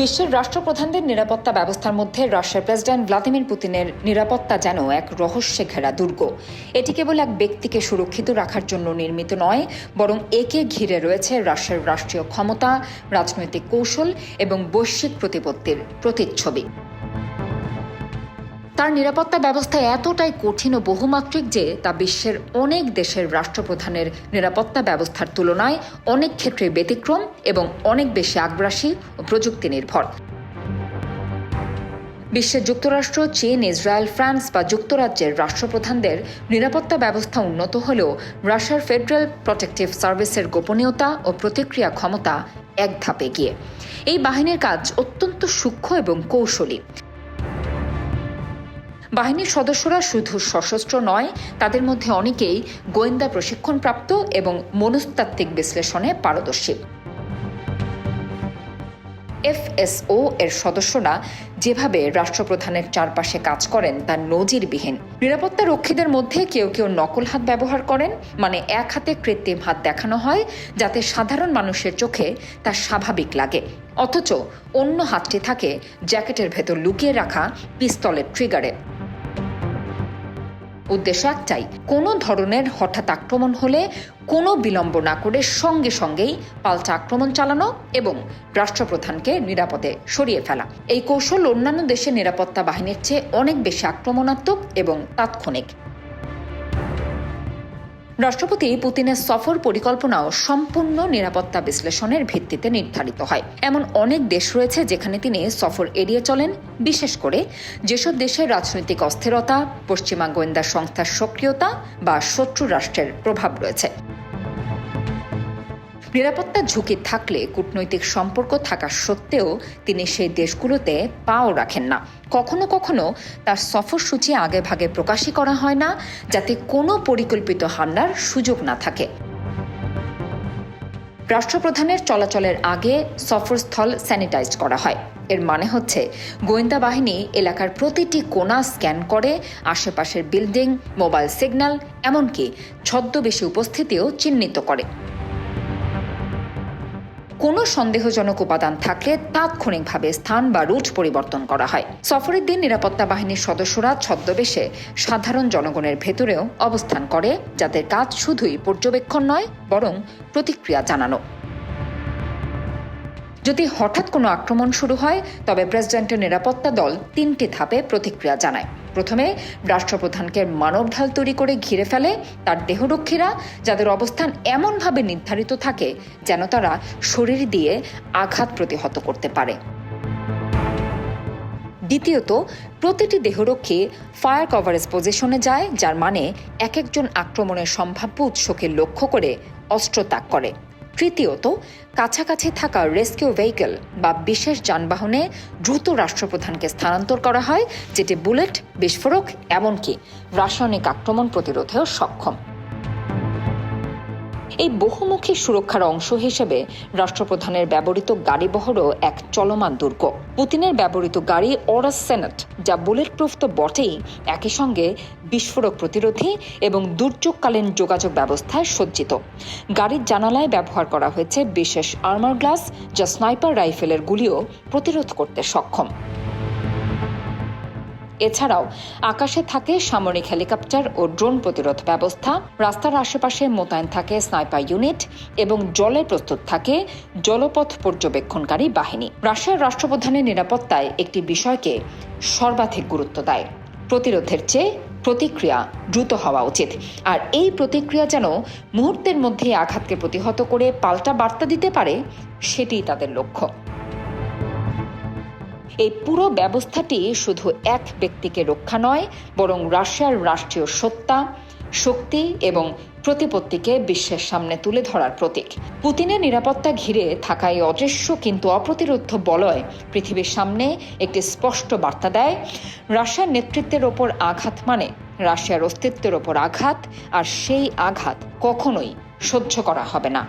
বিশ্বের রাষ্ট্রপ্রধানদের নিরাপত্তা ব্যবস্থার মধ্যে রাশিয়ার প্রেসিডেন্ট ভ্লাদিমির পুতিনের নিরাপত্তা যেন এক রহস্যে ঘেরা দুর্গ। এটি কেবল এক ব্যক্তিকে সুরক্ষিত রাখার জন্য নির্মিত নয়, বরং একে ঘিরে রয়েছে রাশিয়ার রাষ্ট্রীয় ক্ষমতা, রাজনৈতিক কৌশল এবং বৈশ্বিক প্রতিপত্তির প্রতিচ্ছবি। তার নিরাপত্তা ব্যবস্থা এতটাই কঠিন ও বহুমাত্রিক যে তা বিশ্বের অনেক দেশের রাষ্ট্রপ্রধানের নিরাপত্তা ব্যবস্থার তুলনায় অনেক ক্ষেত্রে ব্যতিক্রম এবং অনেক বেশি আগ্রাসী ও প্রযুক্তি নির্ভর বিশ্বের যুক্তরাষ্ট্র, চীন, ইসরায়েল, ফ্রান্স বা যুক্তরাজ্যের রাষ্ট্রপ্রধানদের নিরাপত্তা ব্যবস্থা উন্নত হলেও রাশিয়ার ফেডারেল প্রোটেক্টিভ সার্ভিসের গোপনীয়তা ও প্রতিক্রিয়া ক্ষমতা এক ধাপ এগিয়ে। এই বাহিনীর কাজ অত্যন্ত সূক্ষ্ম এবং কৌশলী। বাহিনীর সদস্যরা শুধু সশস্ত্র নয়, তাদের মধ্যে অনেকেই গোয়েন্দা প্রশিক্ষণপ্রাপ্ত এবং মনস্তাত্ত্বিক বিশ্লেষণে পারদর্শী। এফএসও এর সদস্যরা যেভাবে রাষ্ট্রপ্রধানের চারপাশে কাজ করেন, তা নজিরবিহীন। নিরাপত্তা রক্ষীদের মধ্যে কেউ কেউ নকল হাত ব্যবহার করেন মানে এক হাতে কৃত্রিম হাত দেখানো হয়, যাতে সাধারণ মানুষের চোখে তা স্বাভাবিক লাগে। অথচ অন্য হাতটি থাকে জ্যাকেটের ভেতর লুকিয়ে রাখা পিস্তলের ট্রিগারে। উদ্দেশ্য একটাই, কোনো ধরনের হঠাৎ আক্রমণ হলে কোনো বিলম্ব না করে সঙ্গে সঙ্গেই পাল্টা আক্রমণ চালানো এবং রাষ্ট্রপ্রধানকে নিরাপদে সরিয়ে ফেলা। এই কৌশল অন্যান্য দেশের নিরাপত্তা বাহিনীর চেয়ে অনেক বেশি আক্রমণাত্মক এবং তাৎক্ষণিক। রাষ্ট্রপতি পুতিনের সফর পরিকল্পনাও সম্পূর্ণ নিরাপত্তা বিশ্লেষণের ভিত্তিতে নির্ধারিত হয়। এমন অনেক দেশ রয়েছে যেখানে তিনি সফর এড়িয়ে চলেন, বিশেষ করে যেসব দেশের রাজনৈতিক অস্থিরতা, পশ্চিমা গোয়েন্দা সংস্থার সক্রিয়তা বা শত্রু রাষ্ট্রের প্রভাব রয়েছে। নিরাপত্তা ঝুঁকি থাকলে কূটনৈতিক সম্পর্ক থাকা সত্ত্বেও তিনি সেই দেশগুলোতে পাও রাখেন না। কখনো কখনো তার সফরসূচি আগে ভাগে প্রকাশই করা হয় না, যাতে কোনো পরিকল্পিত হামলার সুযোগ না থাকে। রাষ্ট্রপ্রধানের চলাচলের আগে সফরস্থল স্যানিটাইজ করা হয়। এর মানে হচ্ছে গোয়েন্দা বাহিনী এলাকার প্রতিটি কোণা স্ক্যান করে আশেপাশের বিল্ডিং, মোবাইল সিগন্যাল, এমনকি ছদ্মবেশী উপস্থিতিও চিহ্নিত করে। কোনো সন্দেহজনক উপাদান থাকলে তাৎক্ষণিকভাবে স্থান বা রুট পরিবর্তন করা হয়। সফরের দিন নিরাপত্তা বাহিনীর সদস্যরা ছদ্মবেশে সাধারণ জনগণের ভেতরেও অবস্থান করে, যাদের কাজ শুধুই পর্যবেক্ষণ নয়, বরং প্রতিক্রিয়া জানানো। যদি হঠাৎ কোনো আক্রমণ শুরু হয়, তবে প্রেসিডেন্টের নিরাপত্তা দল তিনটি ধাপে প্রতিক্রিয়া জানায়। প্রথমে রাষ্ট্রপ্রধানকে মানব ঢাল তৈরি করে ঘিরে ফেলে তার দেহরক্ষীরা, যাদের অবস্থান এমনভাবে নির্ধারিত থাকে যেন তারা শরীর দিয়ে আঘাত প্রতিহত করতে পারে। দ্বিতীয়ত, প্রতিটি দেহরক্ষী ফায়ার কভারেজ পজিশনে যায়, যার মানে এক একজন আক্রমণের সম্ভাব্য উৎসকে লক্ষ্য করে অস্ত্র ত্যাগ করে। তৃতীয়ত, কাছাকাছি থাকা রেস্কিউ ভেহিকেল বা বিশেষ যানবাহনে দ্রুত রাষ্ট্রপ্রধানকে স্থানান্তর করা হয়, যেটি বুলেট, বিস্ফোরক, এমনকি রাসায়নিক আক্রমণ প্রতিরোধেও সক্ষম। এই বহুমুখী সুরক্ষার অংশ হিসেবে রাষ্ট্রপ্রধানের ব্যবহৃত গাড়িবহরও এক চলমান দুর্গ। পুতিনের ব্যবহৃত গাড়ি অরাস সেনেট যা বুলেট প্রুফ তো বটেই, একই সঙ্গে বিস্ফোরক প্রতিরোধী এবং দুর্যোগকালীন যোগাযোগ ব্যবস্থায় সজ্জিত। গাড়ির জানালায় ব্যবহার করা হয়েছে বিশেষ আর্মার গ্লাস যা স্নাইপার রাইফেলের গুলিও প্রতিরোধ করতে সক্ষম। এছাড়াও আকাশে থাকে সামরিক হেলিকপ্টার ও ড্রোন প্রতিরোধ ব্যবস্থা, রাস্তার আশেপাশে মোতায়েন থাকে স্নাইপার ইউনিট এবং জলে প্রস্তুত থাকে জলপথ পর্যবেক্ষণকারী বাহিনী। রাশিয়ার রাষ্ট্রপ্রধানের নিরাপত্তায় একটি বিষয়কে সর্বাধিক গুরুত্ব দেয়। প্রতিরোধের চেয়ে প্রতিক্রিয়া দ্রুত হওয়া উচিত। আর এই প্রতিক্রিয়া যেন মুহূর্তের মধ্যে আঘাতকে প্রতিহত করে পাল্টা বার্তা দিতে পারে সেটি তাদের লক্ষ্য। এই পুরো ব্যবস্থাটি শুধু এক ব্যক্তিকে রক্ষা নয়, বরং রাশিয়ার রাষ্ট্রীয় সত্তা, শক্তি এবং প্রতিপত্তিকে বিশ্বের সামনে তুলে ধরার প্রতীক। পুতিনের নিরাপত্তা ঘিরে থাকা এই অদৃশ্য কিন্তু অপ্রতিরোধ বলয় পৃথিবীর সামনে একটি স্পষ্ট বার্তা দেয়, রাশিয়ার নেতৃত্বের ওপর আঘাত মানে রাশিয়ার অস্তিত্বের ওপর আঘাত, আর সেই আঘাত কখনোই সহ্য করা হবে না।